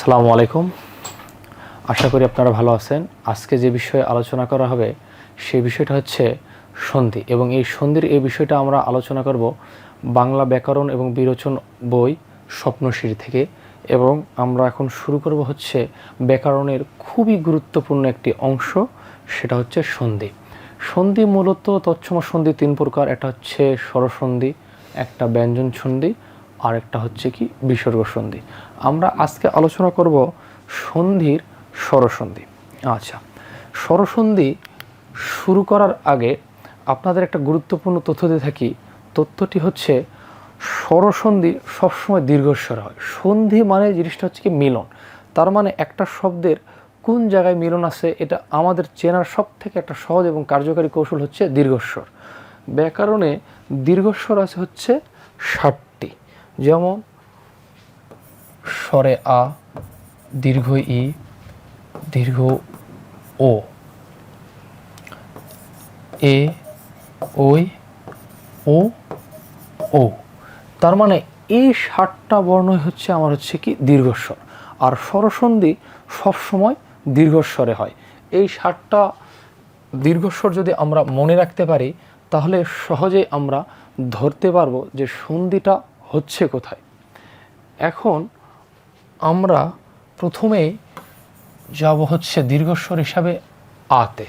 আসসালামু আলাইকুম। আশা করি আপনারা ভালো আছেন। আজকে যে বিষয়ে আলোচনা করা হবে সেই বিষয়টা হচ্ছে সন্ধি। এবং এই সন্ধির এই বিষয়টা আমরা আলোচনা করব বাংলা ব্যাকরণ এবং বিরোচন বই স্বপ্নশিরি থেকে। এবং আমরা এখন শুরু করব হচ্ছে ব্যাকরণের খুবই গুরুত্বপূর্ণ একটি অংশ, সেটা হচ্ছে সন্ধি। সন্ধি মূলত তৎসম সন্ধি তিন প্রকার। একটা হচ্ছে স্বরসন্ধি, একটা ব্যঞ্জন সন্ধি আর একটা হচ্ছে কি বিসর্গ সন্ধি। আমরা আজকে আলোচনা করব সন্ধির স্বরসন্ধি। আচ্ছা স্বরসন্ধি শুরু করার আগে আপনাদের একটা গুরুত্বপূর্ণ তথ্য দিয়ে থাকি। তথ্যটি হচ্ছে স্বরসন্ধি সবসময় দীর্ঘস্বর হয়। সন্ধি মানে জিনিসটা হচ্ছে কি মিলন। তার মানে একটা শব্দের কোন জায়গায় মিলন আছে এটা আমাদের চেনার সব থেকে একটা সহজ এবং কার্যকারী কৌশল হচ্ছে দীর্ঘস্বর। ব্যাকরণে দীর্ঘস্বর আছে হচ্ছে ষাটটি যেমন স্বরে আ, দীর্ঘ ই, দীর্ঘ ও। এ, ওই ও ও। তার মানে এই ষাটটা বর্ণই হচ্ছে আমার হচ্ছে কি দীর্ঘস্বর। আর স্বরসন্ধি সবসময় দীর্ঘস্বরে হয়। এই ষাটটা দীর্ঘস্বর যদি আমরা মনে রাখতে পারি, তাহলে সহজেই আমরা ধরতে পারব যে সন্ধিটা হচ্ছে কোথায়? এখন আমরা প্রথমেই যাব হচ্ছে দীর্ঘস্বর হিসাবে আতে।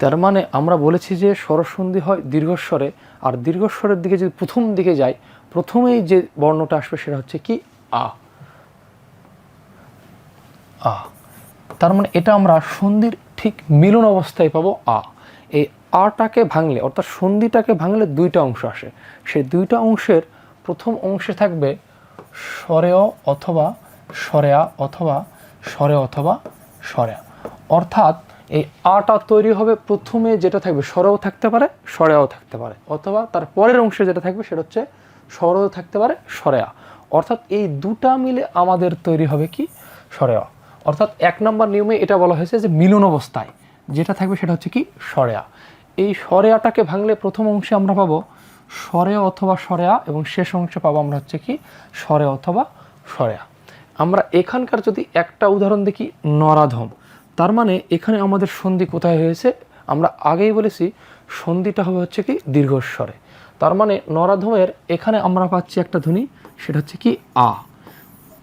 তার মানে আমরা বলেছি যে স্বরসন্ধি হয় দীর্ঘস্বরে। আর দীর্ঘস্বরের দিকে যদি প্রথম দিকে যাই, প্রথমেই যে বর্ণটা আসবে সেটা হচ্ছে কি? আ। আ। তার মানে এটা আমরা সন্ধির ঠিক মিলন অবস্থায় পাবো আ। এই আটাকে ভাঙলে, অর্থাৎ সন্ধিটাকে ভাঙলে দুইটা অংশ আসে। সেই দুইটা অংশের প্রথম অংশে থাকবে স্বরেয় অথবা স্বরেয়া অথবা স্বরে অথবা স্বরেয়া অর্থাৎ এই আটা তৈরি হবে প্রথমে যেটা থাকবে স্বরেও থাকতে পারে স্বরেও থাকতে পারে। অথবা তার পরের অংশে যেটা থাকবে সেটা হচ্ছে স্বরেও থাকতে পারে স্বরেয়া অর্থাৎ এই দুটা মিলে আমাদের তৈরি হবে কি? স্বরেয়া অর্থাৎ এক নম্বর নিয়মে এটা বলা হয়েছে যে মিলন অবস্থায় যেটা থাকবে সেটা হচ্ছে কি? স্বরেয়া এই স্বরেয়াটাকে ভাঙলে প্রথম অংশে আমরা পাবো স্বরে অথবা স্বরেয়া এবং শেষ অংশে পাবো আমরা হচ্ছে কি স্বরে অথবা স্বরেয়া আমরা এখানকার যদি একটা উদাহরণ দেখি, নরাধম। তার মানে এখানে আমাদের সন্ধি কোথায় হয়েছে? আমরা আগেই বলেছি সন্ধিটা হবে হচ্ছে কি দীর্ঘস্বরে। তার মানে নরাধমের এখানে আমরা পাচ্ছি একটা ধ্বনি, সেটা হচ্ছে কি আ।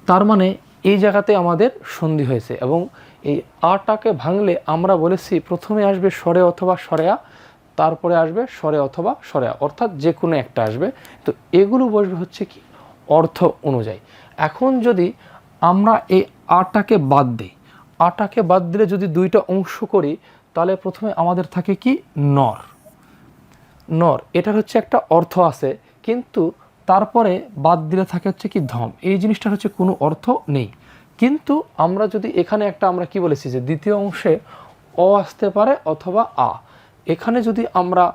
তার মানে এই জায়গাতে আমাদের সন্ধি হয়েছে এবং এই আটাকে ভাঙলে আমরা বলেছি প্রথমে আসবে স্বরে অথবা স্বরেয়া তারপরে আসবে স্বরে অথবা স্বরে অর্থাৎ যে কোনো একটা আসবে। তো এগুলো বসবে হচ্ছে কি? অর্থ অনুযায়ী। এখন যদি আমরা এই আটাকে বাদ দিই, আটাকে বাদ দিলে যদি দুইটা অংশ করি, তাহলে প্রথমে আমাদের থাকে কি? নর। নর, এটার হচ্ছে একটা অর্থ আছে, কিন্তু তারপরে বাদ দিলে থাকে হচ্ছে কি? ধম এই জিনিসটার হচ্ছে কোনো অর্থ নেই। কিন্তু আমরা যদি এখানে একটা আমরা কি বলেছি যে দ্বিতীয় অংশে অ আসতে পারে অথবা আ। এখানে যদি আমরা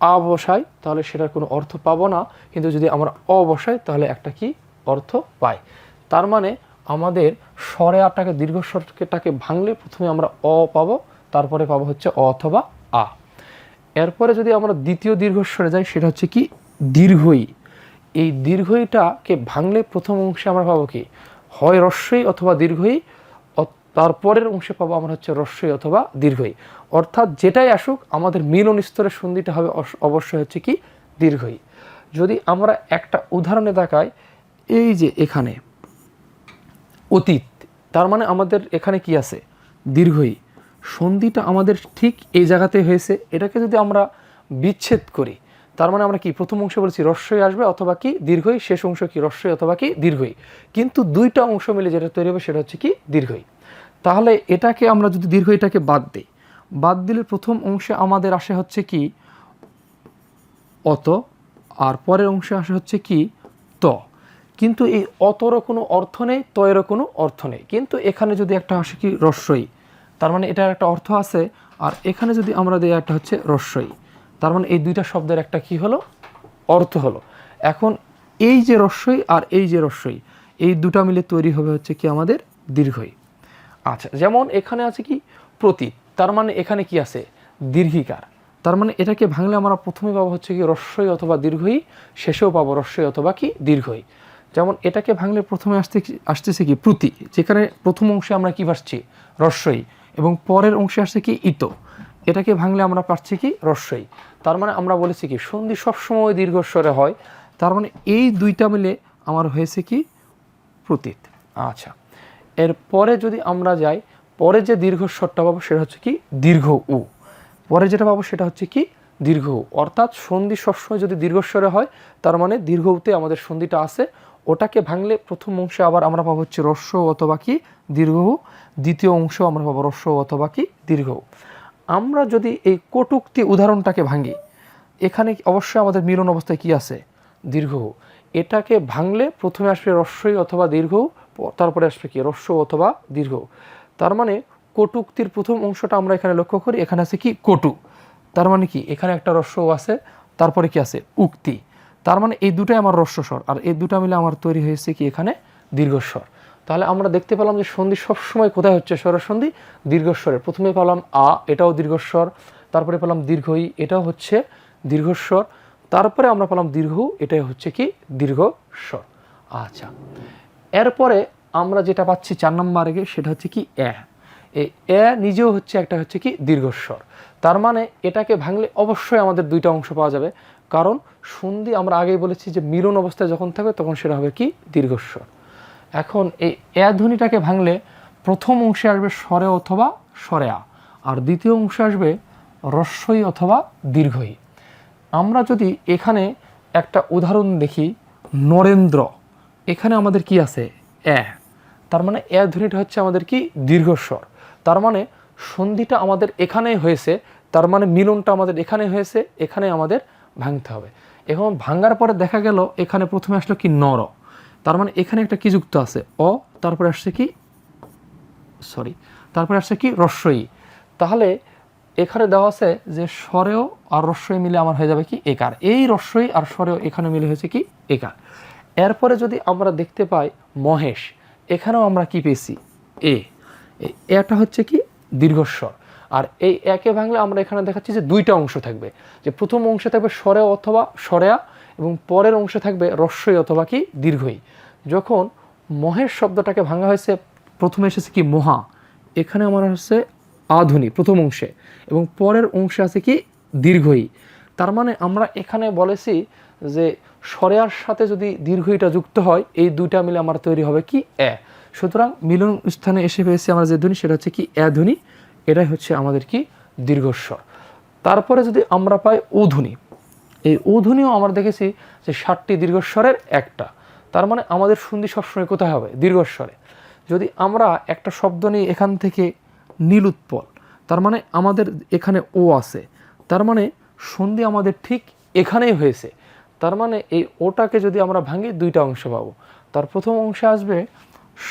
আ বসাই, তাহলে সেটার কোনো অর্থ পাবো না। কিন্তু যদি আমরা অ বসাই, তাহলে একটা কি? অর্থ পাই। তার মানে আমাদের স্বরে আটাকে, দীর্ঘ দীর্ঘস্বরটাকে ভাঙলে প্রথমে আমরা অ পাবো, তারপরে পাবো হচ্ছে অ অথবা আ। এরপরে যদি আমরা দ্বিতীয় দীর্ঘস্বরে যাই, সেটা হচ্ছে কি? দীর্ঘই। এই দীর্ঘইটাকে ভাঙলে প্রথম অংশে আমরা পাবো কি? হয় রস্যই অথবা দীর্ঘই তারপরের অংশে পাবো আমরা হচ্ছে রস্যই অথবা দীর্ঘই। অর্থাৎ যেটাই আসুক, আমাদের মিলন স্তরের সন্ধিটা হবে অবশ্যই হচ্ছে কি? দীর্ঘই। যদি আমরা একটা উদাহরণে দেখাই, এই যে এখানে অতীত, তার মানে আমাদের এখানে কি আছে? দীর্ঘই। সন্ধিটা আমাদের ঠিক এই জায়গাতে হয়েছে। এটাকে যদি আমরা বিচ্ছেদ করি, তার মানে আমরা কি? প্রথম অংশে বলছি রস্যই আসবে অথবা কি? দীর্ঘই। শেষ অংশ কি? রস্যই অথবা কি? দীর্ঘই। কিন্তু দুইটা অংশ মিলে যেটা তৈরি হবে, সেটা হচ্ছে কি? দীর্ঘই। তাহলে এটাকে আমরা যদি দীর্ঘ এটাকে বাদ দিই, বাদ দিলে প্রথম অংশে আমাদের আসে হচ্ছে কি, অত, আর পরের অংশে আসে হচ্ছে কি, ত। কিন্তু এই অতরও কোনো অর্থ নেই, তয়েরও কোনো অর্থ নেই। কিন্তু এখানে যদি একটা আসে কি, রস্যই। তার মানে এটার একটা অর্থ আছে, আর এখানে যদি আমরা দিই একটা হচ্ছে রস্যই, তার মানে এই দুইটা শব্দের একটা কি হলো? অর্থ হলো। এখন এই যে রস্যই আর এই যে রস্যই, এই দুটা মিলে তৈরি হবে হচ্ছে কি আমাদের দীর্ঘই। আচ্ছা যেমন এখানে আছে কি? প্রতীক। তার মানে এখানে কি আছে? দীর্ঘিকার। তার মানে এটাকে ভাঙলে আমরা প্রথমে পাবো হচ্ছে কি রস্যই অথবা দীর্ঘই, শেষেও পাবো রস্যই অথবা কি দীর্ঘই। যেমন এটাকে ভাঙলে প্রথমে আসতে আসতেছে কি প্রতি যেখানে প্রথম অংশে আমরা কি পাচ্ছি রস্যই। এবং পরের অংশে আসছে কি ইত। এটাকে ভাঙলে আমরা পাচ্ছি কি রস্যই। তার মানে আমরা বলেছি কি সন্ধি সবসময় দীর্ঘস্বরে হয়। তার মানে এই দুইটা মিলে আমার হয়েছে কি প্রতীত আচ্ছা। এরপরে যদি আমরা যাই, পরে যে দীর্ঘস্বরটা পাবো সেটা হচ্ছে কি? দীর্ঘ উ। পরে যেটা পাবো সেটা হচ্ছে কি? দীর্ঘ উ। অর্থাৎ সন্ধি সবসময় যদি দীর্ঘস্বরে হয়, তার মানে দীর্ঘ উতে আমাদের সন্ধিটা আছে। ওটাকে ভাঙলে প্রথম অংশে আবার আমরা পাবো হচ্ছে রস্য অথবা কি? দীর্ঘ উ। দ্বিতীয় অংশ আমরা পাবো রস্য অথবা কি? দীর্ঘ। আমরা যদি এই কটুক্তি উদাহরণটাকে ভাঙি, এখানে অবশ্যই আমাদের মিলন অবস্থায় কি আছে? দীর্ঘ। এটাকে ভাঙলে প্রথমে আসবে রস্যই অথবা দীর্ঘ তারপরে আসবে কি? রস্য অথবা দীর্ঘ। তার মানে কটুক্তির প্রথম অংশটা আমরা এখানে লক্ষ্য করি, এখানে আছে কি? কটু। তার মানে কি? এখানে একটা রস্য আছে, তারপরে কি আছে? উক্তি। তার মানে এই দুটাই আমার রস্যস্বর আর এই দুটা মিলে আমার তৈরি হয়েছে কি? এখানে দীর্ঘস্বর তাহলে আমরা দেখতে পেলাম যে সন্ধি সবসময় কোথায় হচ্ছে? স্বরের সন্ধি দীর্ঘস্বরে প্রথমে পেলাম আ, এটাও দীর্ঘস্বর তারপরে পেলাম দীর্ঘই এটাও হচ্ছে দীর্ঘস্বর তারপরে আমরা পেলাম দীর্ঘ এটাই হচ্ছে কি? দীর্ঘস্বর আচ্ছা। এরপরে আমরা যেটা পাচ্ছি চার নম্বরে সেটা হচ্ছে কি এ। এ নিজেও হচ্ছে একটা হচ্ছে কি দীর্ঘস্বর। তার মানে এটাকে ভাঙলে অবশ্যই আমাদের দুইটা অংশ পাওয়া যাবে। কারণ সন্ধি আমরা আগেই বলেছি যে মিলন অবস্থায় যখন থাকবে তখন সেটা হবে কি দীর্ঘস্বর। এখন এই এ ধ্বনিটাকে ভাঙলে প্রথম অংশে আসবে স্বরে অথবা স্বরেয়া আর দ্বিতীয় অংশে আসবে রস্যই অথবা দীর্ঘই। আমরা যদি এখানে একটা উদাহরণ দেখি, নরেন্দ্র। এখানে আমাদের কি আছে? এ। তার মানে এ ধ্বনিটা হচ্ছে আমাদের কি? দীর্ঘস্বর। তার মানে সন্ধিটা আমাদের এখানেই হয়েছে, তার মানে মিলনটা আমাদের এখানে হয়েছে এখানে আমাদের ভাঙতে হবে। এখন ভাঙার পরে দেখা গেল, এখানে প্রথমে আসলো কি নর। তার মানে এখানে একটা কি যুক্ত আছে? অ, তারপরে আসছে কি? সরি, তারপরে আসছে কি? রস্যই। তাহলে এখানে দেওয়া আছে যে স্বরেও আর রস্যই মিলে আমার হয়ে যাবে কি? একার। এই রস্যই আর স্বরেও এখানে মিলে হয়েছে কি? একার। এরপরে যদি আমরা দেখতে পাই মহেশ, এখানেও আমরা কি পেয়েছি? এ। এটা হচ্ছে কি? দীর্ঘস্বর। আর এই একে ভাঙলে আমরা এখানে দেখাচ্ছি যে দুইটা অংশ থাকবে। যে প্রথম অংশে থাকবে স্বরে অথবা স্বরেয়া এবং পরের অংশে থাকবে রস্যই অথবা কি? দীর্ঘই। যখন মহেশ শব্দটাকে ভাঙা হয়েছে, প্রথমে এসেছে কি? মহা। এখানে আমার হচ্ছে আধুনি, প্রথম অংশে। এবং পরের অংশে আছে কি? দীর্ঘই। তার মানে আমরা এখানে বলেছি যে স্বরেয়ার সাথে যদি দীর্ঘ এটা যুক্ত হয়, এই দুইটা মিলে আমার তৈরি হবে কি এ। সুতরাং মিলন স্থানে এসে পেয়েছি আমরা যে ধ্বনি, সেটা হচ্ছে কি এ ধ্বনি, এটাই হচ্ছে আমাদের কি দীর্ঘস্বর। তারপরে যদি আমরা পাই ঊধ্বনি এই ঊধ্বনিও আমরা দেখেছি যে ষাটটি দীর্ঘস্বরের একটা। তার মানে আমাদের সন্ধি সবসময় কোথায় হবে? দীর্ঘস্বরে। যদি আমরা একটা শব্দ নিই এখান থেকে নীল উৎপল, তার মানে আমাদের এখানে ও আছে। তার মানে সন্ধি আমাদের ঠিক এখানেই হয়েছে। তার মানে এই ওটাকে যদি আমরা ভাঙি, দুইটা অংশ পাবো। তার প্রথম অংশে আসবে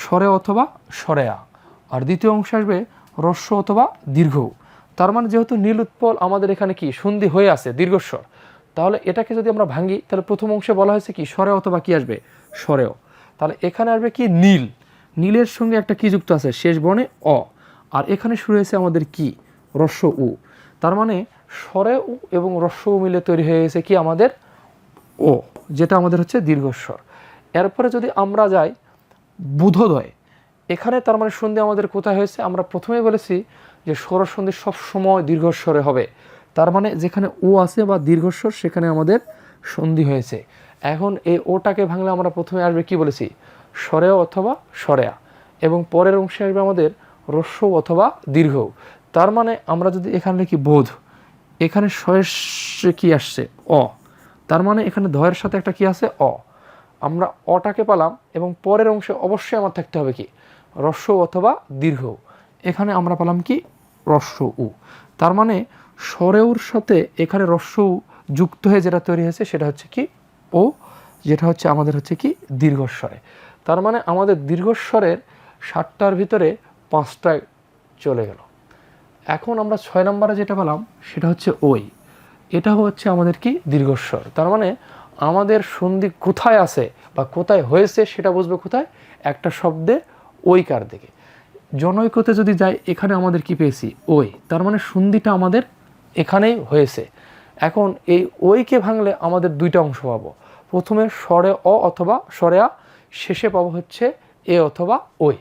স্বরে অথবা স্বরেয়া, আর দ্বিতীয় অংশে আসবে রস্য অথবা দীর্ঘ। তার মানে যেহেতু নীল উৎপল আমাদের এখানে কি? সন্ধি হয়ে আছে, দীর্ঘস্বর। তাহলে এটাকে যদি আমরা ভাঙি, তাহলে প্রথম অংশে বলা হয়েছে কি? স্বরে অথবা কি আসবে? স্বরেও তাহলে এখানে আসবে কি? নীল। নীলের সঙ্গে একটা কি যুক্ত আছে? শেষ বর্ণে অ। আর এখানে শুরু হয়েছে আমাদের কি? রস্য উ। তার মানে স্বরে উ এবং রস্য উ মিলে তৈরি হয়ে গেছে কি? আমাদের ও, যেটা আমাদের হচ্ছে দীর্ঘস্বর। এরপরে যদি আমরা যাই বুধোদয়, এখানে তার মানে সন্ধি আমাদের কোথায় হয়েছে? আমরা প্রথমেই বলেছি যে স্বর সন্ধি সবসময় দীর্ঘস্বরে হবে। তার মানে যেখানে ও আছে বা দীর্ঘস্বর, সেখানে আমাদের সন্ধি হয়েছে। এখন এই ওটাকে ভাঙলে আমরা প্রথমে আসবে কি বলেছি? স্বরেও অথবা স্বরেয়া। এবং পরের অংশে আসবে আমাদের রস্য অথবা দীর্ঘ তার মানে আমরা যদি এখানে লিখি বোধ, এখানে শয়ের কি আসছে? অ। তার মানে এখানে ধয়ের সাথে একটা কি আছে? অ। আমরা অটাকে পালাম এবং পরের অংশে অবশ্যই আমার থাকতে হবে কি? রস্য অথবা দীর্ঘ। এখানে আমরা পালাম কি? রস্য উ। তার মানে স্বরেউর সাথে এখানে রস্য যুক্ত হয়ে যেটা তৈরি হয়েছে সেটা হচ্ছে কি? ও। যেটা হচ্ছে আমাদের হচ্ছে কি? দীর্ঘস্বরে। তার মানে আমাদের দীর্ঘস্বরের সাতটার ভিতরে পাঁচটায় চলে গেল। এখন আমরা ছয় নম্বরে যেটা পেলাম সেটা হচ্ছে ওই। এটা হচ্ছে আমাদের কি দীর্ঘস্বর। তার মানে আমাদের সন্ধি কোথায় আছে বা কোথায় হয়েছে সেটা বুঝবে কোথায়? একটা শব্দে ওইকার দিকে। জনৈকতে যদি যাই, এখানে আমাদের কি পেয়েছি? ওই তার মানে সন্ধিটা আমাদের এখানেই হয়েছে। এখন এই ওইকে ভাঙলে আমাদের দুইটা অংশ পাবো। প্রথমে স্বরে অ অথবা স্বরে আ, শেষে পাবো হচ্ছে এ অথবা ওই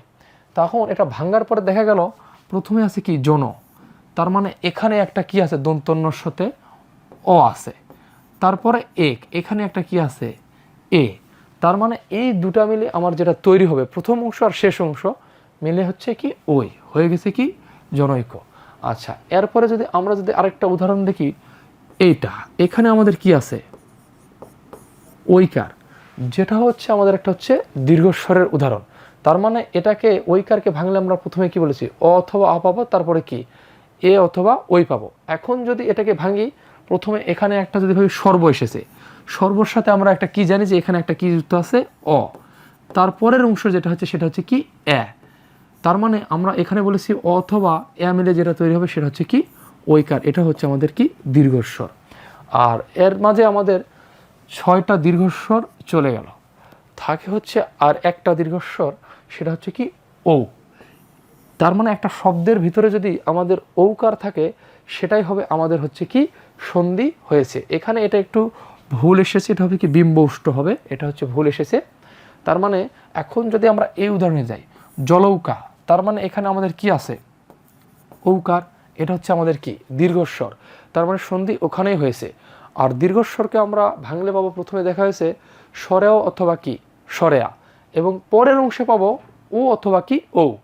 তখন এটা ভাঙ্গার পরে দেখা গেল, প্রথমে আছে কি জন। তার মানে এখানে একটা কি আছে? দন্তন্যর সাথে অ আছে। তারপরে এক, এখানে একটা কি আছে? এ। তার মানে এই দুটা মিলে আমার যেটা তৈরি হবে, প্রথম অংশ আর শেষ অংশ, মিলে হচ্ছে কি ওই, হয়ে গেছে কি জনৈক। আচ্ছা এরপরে যদি আমরা যদি আরেকটা উদাহরণ দেখি, এইটা, এখানে আমাদের কি আছে? ঐকার। যেটা হচ্ছে আমাদের একটা হচ্ছে দীর্ঘস্বরের উদাহরণ। তার মানে এটাকে ঐকারকে ভাঙলে আমরা প্রথমে কি বলেছি? অ অথবা আ পাবো, তারপরে কি? এ অথবা ওই পাবো। এখন যদি এটাকে ভাঙি প্রথমে এখানে একটা যদি ভাবি সর্ব এসেছে, সর্বর সাথে আমরা একটা কি জানি যে এখানে একটা কি যুক্ত আছে? অ। তারপরের অংশ যেটা হচ্ছে সেটা হচ্ছে কি? এ। তার মানে আমরা এখানে বলেছি অথবা এ মিলে যেটা তৈরি হবে সেটা হচ্ছে কি? ঐকার। এটা হচ্ছে আমাদের কি? দীর্ঘস্বর। আর এর মাঝে আমাদের ছয়টা দীর্ঘস্বর চলে গেল। থাকে হচ্ছে আর একটা দীর্ঘস্বর, সেটা হচ্ছে কি? ও তার মানে একটা শব্দের ভিতরে যদি আমাদের ঔকার থাকে, সেটাই হবে আমাদের হচ্ছে কি? সন্ধি হয়েছে। এখানে এটা একটু ভুল এসেছে, এটা হবে কি বিম্বউষ্ট হবে, এটা হচ্ছে ভুল এসেছে। তার মানে এখন যদি আমরা এই উদাহরণে যাই, জলৌকা, তার মানে এখানে আমাদের কি আছে? ঔকার, এটা হচ্ছে আমাদের কি? দীর্ঘস্বর। তার মানে সন্ধি ওখানেই হয়েছে। আর দীর্ঘস্বরকে আমরা ভাঙলে পাবো, প্রথমে দেখা হয়েছে স্বরেও অথবা কি? স্বরেয়া। এবং পরের অংশে পাবো ও অথবা কি? ও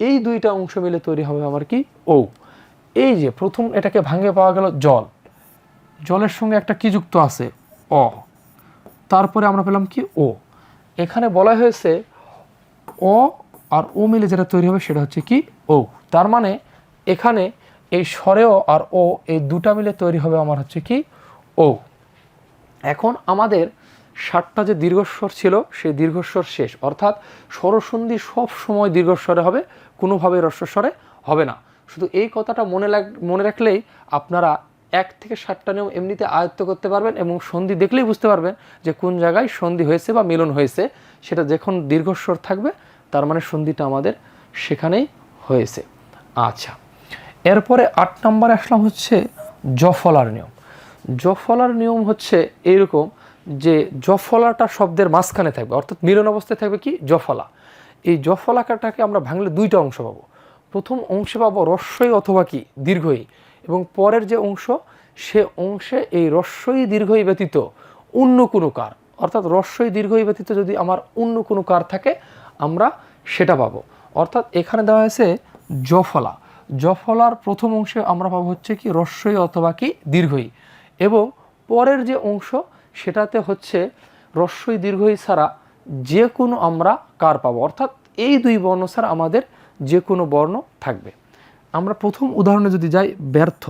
এই দুইটা অংশ মিলে তৈরি হবে আমার কি? ও এই যে প্রথম এটাকে ভাঙে পাওয়া গেল জল। জলের সঙ্গে একটা কি যুক্ত আছে? অ। তারপরে আমরা পেলাম কি? ও। এখানে বলা হয়েছে অ আর ও মিলে যেটা তৈরি হবে সেটা হচ্ছে কি? ও। তার মানে এখানে এই স্বরেও আর ও এই দুটা মিলে তৈরি হবে আমার হচ্ছে কি? ও। এখন আমাদের ষাটটা যে দীর্ঘস্বর ছিল সেই দীর্ঘস্বর শেষ। অর্থাৎ স্বরসন্ধি সব সময় দীর্ঘস্বরে হবে কোনোভাবে রস্বস্বরে হবে না। শুধু এই কথাটা মনে মনে রাখলেই আপনারা এক থেকে সাতটা নিয়ম এমনিতে আয়ত্ত করতে পারবেন এবং সন্ধি দেখলেই বুঝতে পারবেন যে কোন জায়গায় সন্ধি হয়েছে বা মিলন হয়েছে। সেটা যখন দীর্ঘস্বর থাকবে, তার মানে সন্ধিটা আমাদের সেখানেই হয়েছে। আচ্ছা এরপরে আট নম্বরে আসলাম হচ্ছে জফলার নিয়ম। জফলার নিয়ম হচ্ছে এইরকম যে জফলাটা শব্দের মাঝখানে থাকবে, অর্থাৎ মিলন অবস্থায় থাকবে কি? জফলা। এই জফলাকাটাকে আমরা ভাঙলে দুইটা অংশ পাবো। প্রথম অংশে পাবো রস্যই অথবা কি? দীর্ঘই। এবং পরের যে অংশ, সে অংশে এই রস্যই দীর্ঘই ব্যতীত অন্য কোনো কার। অর্থাৎ রস্যই দীর্ঘই ব্যতীত যদি আমার অন্য কোনো কার থাকে, আমরা সেটা পাবো। অর্থাৎ এখানে দেওয়া হয়েছে জফলা। জফলার প্রথম অংশে আমরা পাবো হচ্ছে কি রস্যই অথবা কি দীর্ঘই। এবং পরের যে অংশ, সেটাতে হচ্ছে রস্যই দীর্ঘই ছাড়া যে কোনো আমরা কার পাবো। অর্থাৎ এই দুই বর্ণ ছাড়া আমাদের যে কোনো বর্ণ থাকবে। আমরা প্রথম উদাহরণে যদি যাই, ব্যর্থ।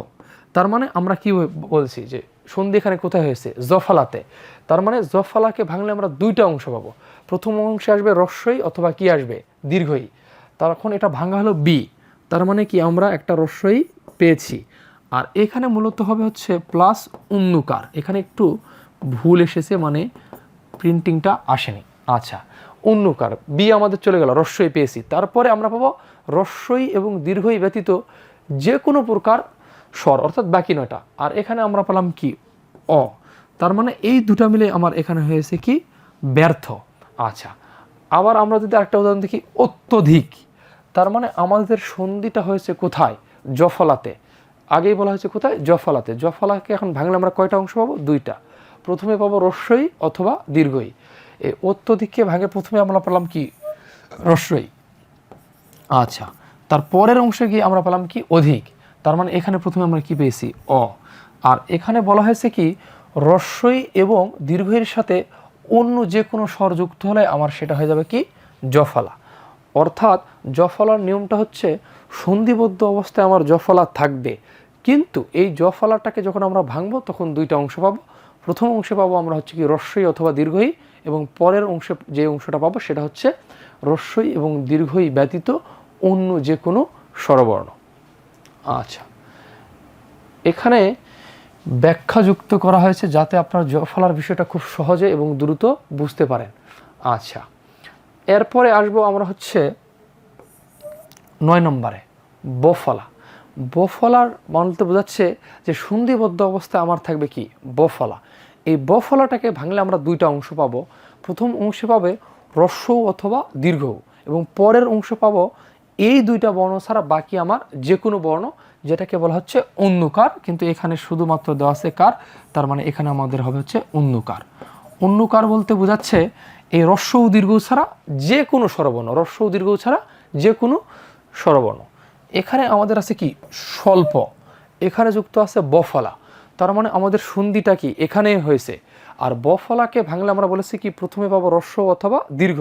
তার মানে আমরা কি বলছি যে, সন্ধি এখানে কোথায় হয়েছে? জফালাতে। তার মানে জফালাকে ভাঙলে আমরা দুইটা অংশ পাবো। প্রথম অংশে আসবে রস্যই অথবা কি আসবে? দীর্ঘই। তখন এটা ভাঙা হলো বি তার মানে কি আমরা একটা রস্যই পেয়েছি। আর এখানে মূলত হবে হচ্ছে প্লাস উন্নুকার এখানে একটু ভুল এসেছে মানে প্রিন্টিংটা আসেনি। আচ্ছা অন্যকার বি আমাদের চলে গেল, রস্যই পেয়েছি। তারপরে আমরা পাবো রস্যই এবং দীর্ঘই ব্যতীত যে কোনো প্রকার স্বর, অর্থাৎ বাকি নয়টা। আর এখানে আমরা পেলাম কি? অ। তার মানে এই দুটা মিলে আমার এখানে হয়েছে কি? ব্যর্থ। আচ্ছা। আবার আমরা যদি একটা উদাহরণ দেখি, অত্যধিক। তার মানে আমাদের সন্ধিটা হয়েছে কোথায়? জফলাতে। আগেই বলা হয়েছে কোথায়? জফলাতে। জফলাকে এখন ভাঙলে আমরা কয়টা অংশ পাবো? দুইটা। প্রথমে পাবো রস্যই অথবা দীর্ঘই। এই অত্যধিককে ভাঙে প্রথমে আমরা পেলাম কি? রস্যই। আচ্ছা তার পরের অংশে গিয়ে আমরা পেলাম কি অধিক। তার মানে এখানে প্রথমে আমরা কি পেয়েছি? অ। আর এখানে বলা হয়েছে কি, রস্যই এবং দীর্ঘের সাথে অন্য যে কোনো স্বর যুক্ত হলে আমার সেটা হয়ে যাবে কি? জফলা। অর্থাৎ জফলার নিয়মটা হচ্ছে, সন্ধিবদ্ধ অবস্থায় আমার জফলা থাকবে। কিন্তু এই জফলাটাকে যখন আমরা ভাঙবো, তখন দুইটা অংশ পাবো। প্রথম অংশে পাবো আমরা হচ্ছে কি রস্যই অথবা দীর্ঘই, এবং পরের অংশে যে অংশটা পাবো সেটা হচ্ছে রস্যই এবং দীর্ঘই ব্যতীত অন্য যে কোনো স্বরবর্ণ। আচ্ছা। এখানে ব্যাখ্যা যুক্ত করা হয়েছে যাতে আপনার ফলার বিষয়টা খুব সহজে এবং দ্রুত বুঝতে পারেন। আচ্ছা। এরপরে আসব আমরা হচ্ছে নয় নম্বরে, বফলা। বফলার বলতে বোঝাচ্ছে যে সন্ধিবদ্ধ অবস্থায় আমার থাকবে কি? বফলা। এই বফলাটাকে ভাঙলে আমরা দুইটা অংশ পাবো। প্রথম অংশে পাবে রস্যৌ অথবা দীর্ঘ এবং পরের অংশ পাবো এই দুইটা বর্ণ ছাড়া বাকি আমার যে কোনো বর্ণ যেটাকে বলা হচ্ছে অন্যকার কিন্তু এখানে শুধুমাত্র দেওয়া আছে কার? তার মানে এখানে আমাদের হবে হচ্ছে অন্যকার অন্যকার বলতে বোঝাচ্ছে এই রস্য ও দীর্ঘ ছাড়া যে কোনো স্বরবর্ণ, রস্য ও দীর্ঘ ছাড়া যে কোনো স্বরবর্ণ। এখানে আমাদের আছে কি? স্বল্প। এখানে যুক্ত আছে বফলা। তার মানে আমাদের সন্ধিটা কি? এখানে হয়েছে। আর বফলাকে ভাঙলে আমরা বলেছি কি? প্রথমে পাবো রস্য অথবা দীর্ঘ।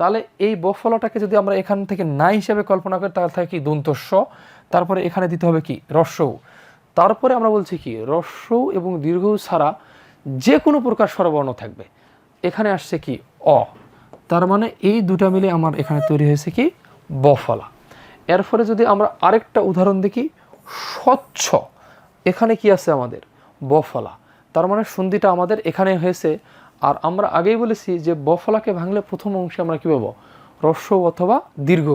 তাহলে এই বফলাটাকে যদি আমরা এখান থেকে না হিসেবে কল্পনা করি, তাহলে থাকে কি দন্তস্ব। তারপরে এখানে দিতে হবে কি? রস্যৌ তারপরে আমরা বলছি কি? রস্যৌ এবং দীর্ঘ ছাড়া যে কোনো প্রকার স্বরবর্ণ থাকবে। এখানে আসছে কি? অ। তার মানে এই দুটা মিলে আমার এখানে তৈরি হয়েছে কি? বফলা। এর ফলে যদি আমরা আরেকটা উদাহরণ দেখি, স্বচ্ছ। এখানে কি আছে আমাদের? বফলা। তার মানে সন্ধিটা আমাদের এখানে হয়েছে আর আমরা আগেই বলেছি যে বফলাকে ভাঙলে প্রথম অংশে আমরা কী পাবো? রস্য অথবা দীর্ঘ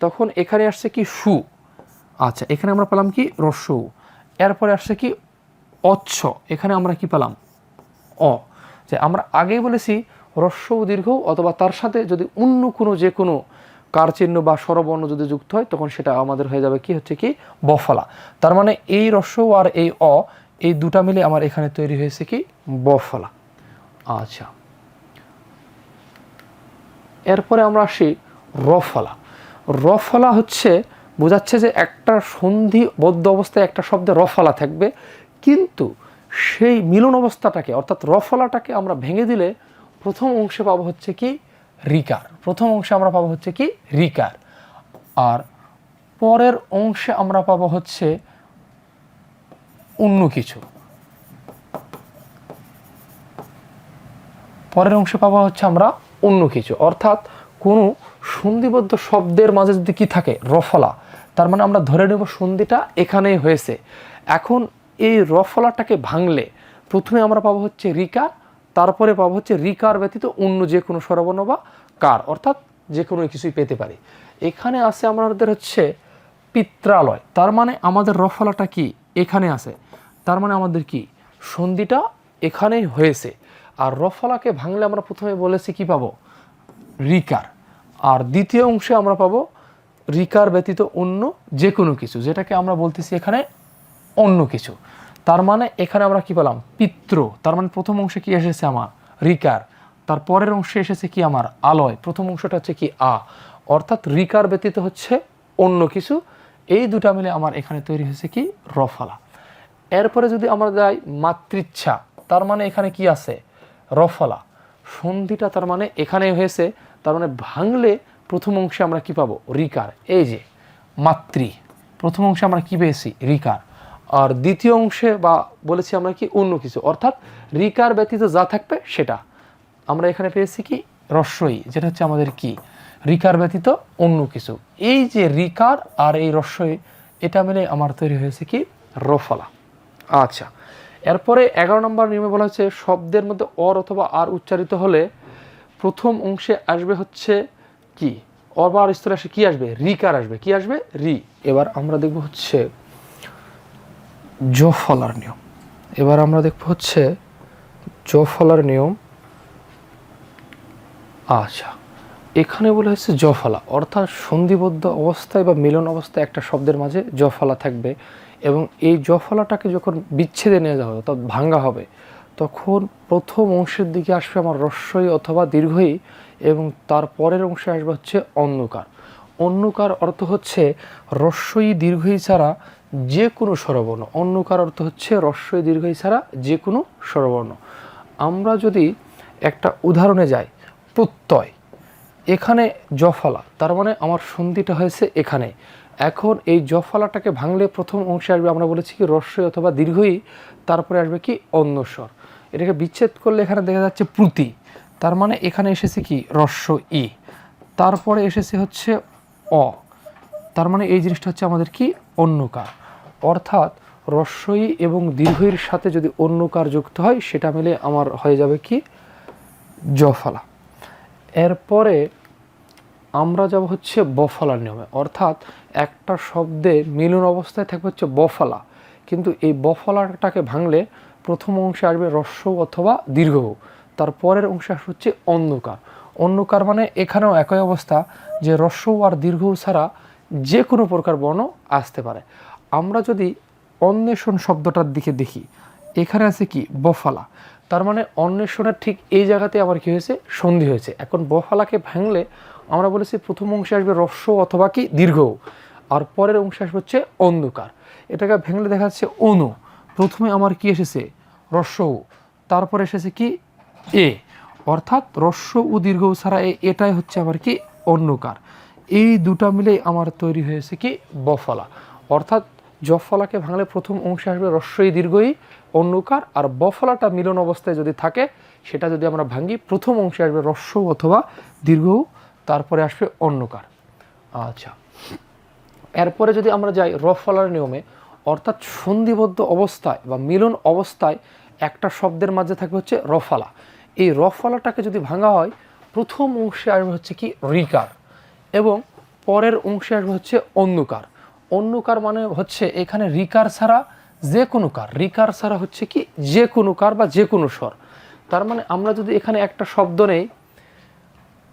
তখন এখানে আসছে কি সু? আচ্ছা এখানে আমরা পেলাম কি রস্য এরপরে আসছে কি অচ্ছ। এখানে আমরা কি পেলাম? অ। যে আমরা আগেই বলেছি রস্য দীর্ঘ অথবা তার সাথে যদি অন্য কোনো যে কোনো কার চিহ্ন বা স্বরবর্ণ যদি যুক্ত হয়, তখন সেটা আমাদের হয়ে যাবে কি হচ্ছে কি বফলা। তার মানে এই রস্য আর এই অ, এই দুটা মিলে আমার এখানে তৈরি হয়েছে কি বফলা। আচ্ছা। এরপরে আমরা আসি রফলা। রফলা হচ্ছে, বোঝাচ্ছে যে একটা সন্ধিবদ্ধ অবস্থায় একটা শব্দে রফলা থাকবে, কিন্তু সেই মিলন অবস্থাটাকে, অর্থাৎ রফলাটাকে আমরা ভেঙে দিলে প্রথম অংশে পাবো হচ্ছে কি? রিকার। প্রথম অংশে আমরা পাবো হচ্ছে কি? রিকার। আর পরের অংশে আমরা পাবো হচ্ছে অন্য কিছু। পরের অংশে পাবো হচ্ছে আমরা অন্য কিছু। অর্থাৎ কোনো সন্ধিবদ্ধ শব্দের মাঝে যদি কী থাকে, রফলা, তার মানে আমরা ধরে নেব সন্ধিটা এখানেই হয়েছে। এখন এই রফলাটাকে ভাঙলে প্রথমে আমরা পাবো হচ্ছে রিকা, তারপরে পাবো হচ্ছে রিকার ব্যতীত অন্য যে কোনো স্বরবর্ণ বা কার, অর্থাৎ যে কোনো কিছুই পেতে পারি। এখানে আছে আমাদের হচ্ছে পিত্রালয়, তার মানে আমাদের রফলাটা কি? এখানে আছে। তার মানে আমাদের কি? সন্ধিটা এখানেই হয়েছে। আর রফলাকে ভাঙলে আমরা প্রথমে বলেছি কি পাবো? রিকার। আর দ্বিতীয় অংশে আমরা পাবো রিকার ব্যতীত অন্য যে কোনো কিছু, যেটাকে আমরা বলতেছি এখানে অন্য কিছু। তার মানে এখানে আমরা কি পেলাম? পিত্র। তার মানে প্রথম অংশে কি এসেছে আমার? রিকার। তার পরের অংশে এসেছে কি আমার? আলয়। প্রথম অংশটা হচ্ছে কি আ। অর্থাৎ রিকার ব্যতীত হচ্ছে অন্য কিছু। এই দুটা মিলে আমার এখানে তৈরি হয়েছে কি? রফলা। এরপরে যদি আমরা যাই মাতৃচ্ছা, তার মানে এখানে কি আছে? রফলা। সন্ধিটা তার মানে এখানে হয়েছে, তার মানে ভাঙলে প্রথম অংশে আমরা কি পাবো? রিকার। এই যে, মাতৃ। প্রথম অংশে আমরা কি পেয়েছি? রিকার। আর দ্বিতীয় অংশে বা বলেছি আমরা কি? অন্য কিছু। অর্থাৎ রিকার ব্যতীত যা থাকবে সেটা। আমরা এখানে পেয়েছি কি? রস্যই, যেটা হচ্ছে আমাদের কি? রিকার ব্যতীত অন্য কিছু। এই যে রিকার আর এই রস্যই, এটা মিলে আমার তৈরি হয়েছে কি? রফলা। আচ্ছা। এরপরে এগারো নম্বর নিয়মে বলা হচ্ছে শব্দের মধ্যে অর অথবা আর উচ্চারিত হলে প্রথম অংশে আসবে হচ্ছে কি? অর বা আর স্তরে আসে কি আসবে? রিকার আসবে? কি আসবে? রি। এবার আমরা দেখব হচ্ছে জফলার নিয়ম। এবার আমরা দেখব হচ্ছে জফলার নিয়ম। আচ্ছা এখানে বলা হচ্ছে জফলা অর্থাৎ সন্ধিবদ্ধ অবস্থায় বা মিলন অবস্থায় একটা শব্দের মাঝে জফলা থাকবে। এবং এই জফলাটাকে যখন বিচ্ছেদে নিয়ে যাওয়া হবে, অর্থাৎ ভাঙ্গা হবে, তখন প্রথম অংশের দিকে আসবে আমার রস্যই অথবা দীর্ঘই এবং তার পরের অংশে আসবে হচ্ছে অন্ধকার। অন্যকার অর্থ হচ্ছে রস্যই দীর্ঘই ছাড়া যে কোনো স্বরবর্ণ। অন্যকার অর্থ হচ্ছে রস্যই দীর্ঘই ছাড়া যে কোনো স্বরবর্ণ। আমরা যদি একটা উদাহরণে যাই, প্রত্যয়। এখানে জফলা, তার মানে আমার সন্ধিটা হয়েছে এখানে। এখন এই জফলাটাকে ভাঙলে প্রথম অংশে আসবে আমরা বলেছি কি রস্যই অথবা দীর্ঘই, তারপরে আসবে কি অন্যস্বর এটাকে বিচ্ছেদ করলে এখানে দেখা যাচ্ছে প্রতি, তার মানে এখানে এসেছে কি রস্য ই, তারপরে এসেছে হচ্ছে অ, তার মানে এই জিনিসটা হচ্ছে আমাদের কি অন্যকার। অর্থাৎ রস্যই এবং দীর্ঘইর সাথে যদি অন্যকার যুক্ত হয়, সেটা মিলে আমার হয়ে যাবে কি জফলা। এরপরে আমরা যাব হচ্ছে বফলার নিয়মে। অর্থাৎ একটা শব্দে মিলন অবস্থায় থাকবে হচ্ছে বফলা। কিন্তু এই বফলাটাকে ভাঙলে প্রথম অংশে আসবে রস্য অথবা দীর্ঘ তার পরের অংশে আসবে হচ্ছে অন্ধকার। অন্ধকার মানে এখানেও একই অবস্থা যে রস্য আর দীর্ঘ ছাড়া যে কোনো প্রকার বর্ণ আসতে পারে। আমরা যদি অন্বেষণ শব্দটার দিকে দেখি, এখানে আছে কি বফালা? তার মানে অন্বেষণের ঠিক এই জায়গাতে আবার কি হয়েছে? সন্ধি হয়েছে। এখন বফালাকে ভাঙলে আমরা বলেছি প্রথম অংশে আসবে রস্য অথবা কি? দীর্ঘ। আর পরের অংশে আসবে হচ্ছে অন্ধকার। এটাকে ভেঙলে দেখা যাচ্ছে অনু। প্রথমে আমার কি এসেছে? রস্য তারপর এসেছে কি? এ। অর্থাৎ রস্য ও দীর্ঘ ছাড়া এ- এটাই হচ্ছে আমার কি? অন্যকার এই দুটা মিলেই আমার তৈরি হয়েছে কি? বফলা। অর্থাৎ জফলাকে ভাঙলে প্রথম অংশে আসবে রস্যই দীর্ঘই। অন্যকার আর বফলাটা মিলন অবস্থায় যদি থাকে, সেটা যদি আমরা ভাঙি প্রথম অংশে আসবে রস্য অথবা দীর্ঘ, তারপরে আসবে অন্যকার আচ্ছা। এরপরে যদি আমরা যাই রফলার নিয়মে, অর্থাৎ সন্ধিবদ্ধ অবস্থায় বা মিলন অবস্থায় একটা শব্দের মাঝে থাকবে হচ্ছে রফালা। এই রফালাটাকে যদি ভাঙা হয়, প্রথম অংশে আসবে হচ্ছে কি? রিকার। এবং পরের অংশে আসবে হচ্ছে অন্যকার অন্যকার মানে হচ্ছে এখানে রিকার ছাড়া যে কোনো কার, রিকার ছাড়া হচ্ছে কি যে কোনো কার বা যে কোনো স্বর। তার মানে আমরা যদি এখানে একটা শব্দ নেই,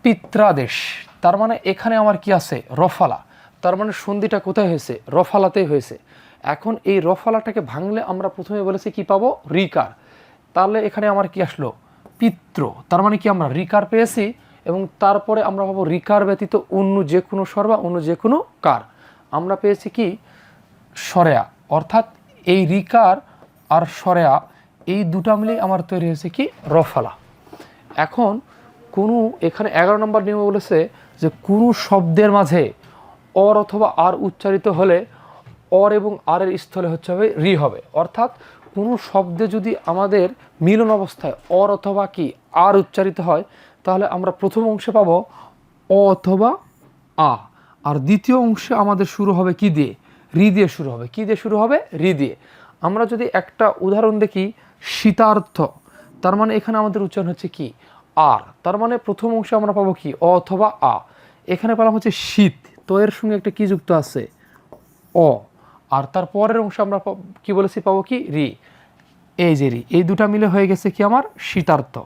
পিত্রাদেশ, তার মানে এখানে আমার কি আছে? রফালা। তার মানে সন্ধিটা কোথায় হয়েছে? রফালাতেই হয়েছে। এখন এই রফালাটাকে ভাঙলে আমরা প্রথমে বলেছি কি পাবো? রিকার। তাহলে এখানে আমার কি আসলো? পিত্র। তার মানে কি আমরা রিকার পেয়েছি এবং তারপরে আমরা পাবো রিকার ব্যতীত অন্য যে কোনো স্বর বা অন্য যে কোনো কার। আমরা পেয়েছি কি? সরেয়া। অর্থাৎ এই রিকার আর সরেয়া এই দুটা মিলেই আমার তৈরি হয়েছে কি? রফালা। এখন কোনো এখানে এগারো নম্বর নিয়মে বলেছে যে, কোনো শব্দের মাঝে অর অথবা আর উচ্চারিত হলে অর এবং আরের স্থলে হচ্ছে হবে রি হবে। অর্থাৎ কোনো শব্দে যদি আমাদের মিলন অবস্থায় অর অথবা কি আর উচ্চারিত হয়, তাহলে আমরা প্রথম অংশে পাবো অ অথবা আ। আর দ্বিতীয় অংশে আমাদের শুরু হবে কি দিয়ে? রি দিয়ে শুরু হবে। কি দিয়ে শুরু হবে? রি দিয়ে। আমরা যদি একটা উদাহরণ দেখি, শীতার্থ, তার মানে এখানে আমাদের উচ্চারণ হচ্ছে কি? আর। তার মানে প্রথম অংশে আমরা পাবো কি? অ অথবা আ। এখানে পেলাম হচ্ছে শীত। তো এর সঙ্গে একটা কি যুক্ত আছে? অ। আর তার পরের অংশ আমরা কি বলেছি? পাবো কি? রি। এই যে রি। এই দুটা মিলে হয়ে গেছে কি আমার? শীতার্থ।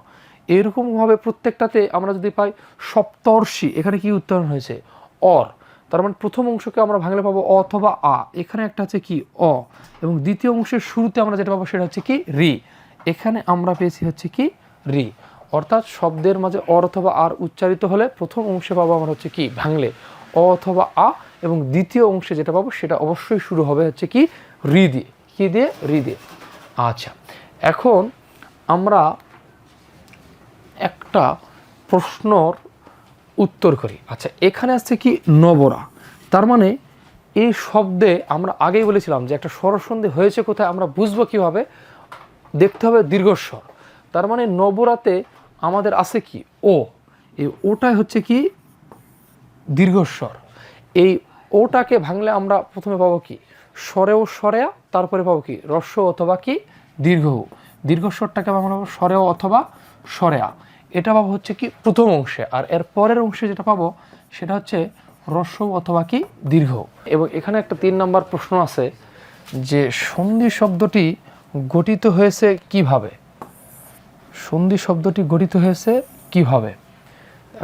এরকমভাবে প্রত্যেকটাতে আমরা যদি পাই সপ্তর্ষি, এখানে কি উচ্চারণ হয়েছে? অর। তার মানে প্রথম অংশকে আমরা ভাঙলে পাবো অ অথবা আ। এখানে একটা আছে কি? অ। এবং দ্বিতীয় অংশের শুরুতে আমরা যেটা পাবো সেটা হচ্ছে কি? রি। এখানে আমরা পেয়েছি হচ্ছে কি? রি। অর্থাৎ শব্দের মাঝে অর অথবা আর উচ্চারিত হলে প্রথম অংশে পাবো আমরা হচ্ছে কি? ভাঙলে। অ অথবা আ এবং দ্বিতীয় অংশে যেটা পাবো সেটা অবশ্যই শুরু হবে হচ্ছে কি? রি দিয়ে। কি দিয়ে? রি দিয়ে। আচ্ছা। এখন আমরা একটা প্রশ্নর উত্তর করি। আচ্ছা এখানে আসছে কি নবরা? তার মানে এই শব্দে আমরা আগেই বলেছিলাম যে একটা স্বরসন্ধি হয়েছে কোথায়, আমরা বুঝব কীভাবে? দেখতে হবে দীর্ঘস্বর। তার মানে নবরাতে আমাদের আছে কি? ও। এই ওটাই হচ্ছে কি? দীর্ঘস্বর। এই ওটাকে ভাঙলে আমরা প্রথমে পাবো কি? স্বরেও স্বরেয়া, তারপরে পাবো কি? রস্য অথবা কি? দীর্ঘ। দীর্ঘস্বরটাকে আমরা পাবো স্বরেও অথবা স্বরেয়া। এটা পাবো হচ্ছে কি প্রথম অংশে, আর এর পরের অংশে যেটা পাবো সেটা হচ্ছে রস্য অথবা কি দীর্ঘ। এবং এখানে একটা তিন নম্বর প্রশ্ন আছে যে সন্ধি শব্দটি গঠিত হয়েছে কীভাবে? সন্ধি শব্দটি গঠিত হয়েছে কীভাবে?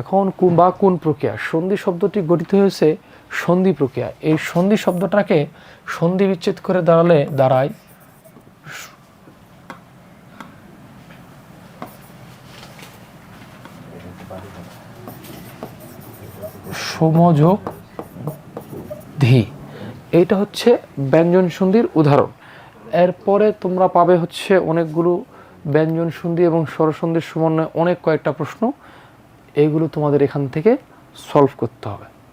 এখন কোন বা কোন প্রক্রিয়া? সন্ধি শব্দটি গঠিত হয়েছে সন্ধি প্রক্রিয়া। এই সন্ধি শব্দটাকে সন্ধি বিচ্ছেদ করে দাঁড়ালে দাঁড়ায় সমযোগ ধি। এইটা হচ্ছে ব্যঞ্জন সন্ধির উদাহরণ। এরপরে তোমরা পাবে হচ্ছে অনেকগুলো ব্যঞ্জন সন্ধি এবং স্বরসন্ধির সমন্বয়ে অনেক কয়েকটা প্রশ্ন। এইগুলো তোমাদের এখান থেকে সলভ করতে হবে।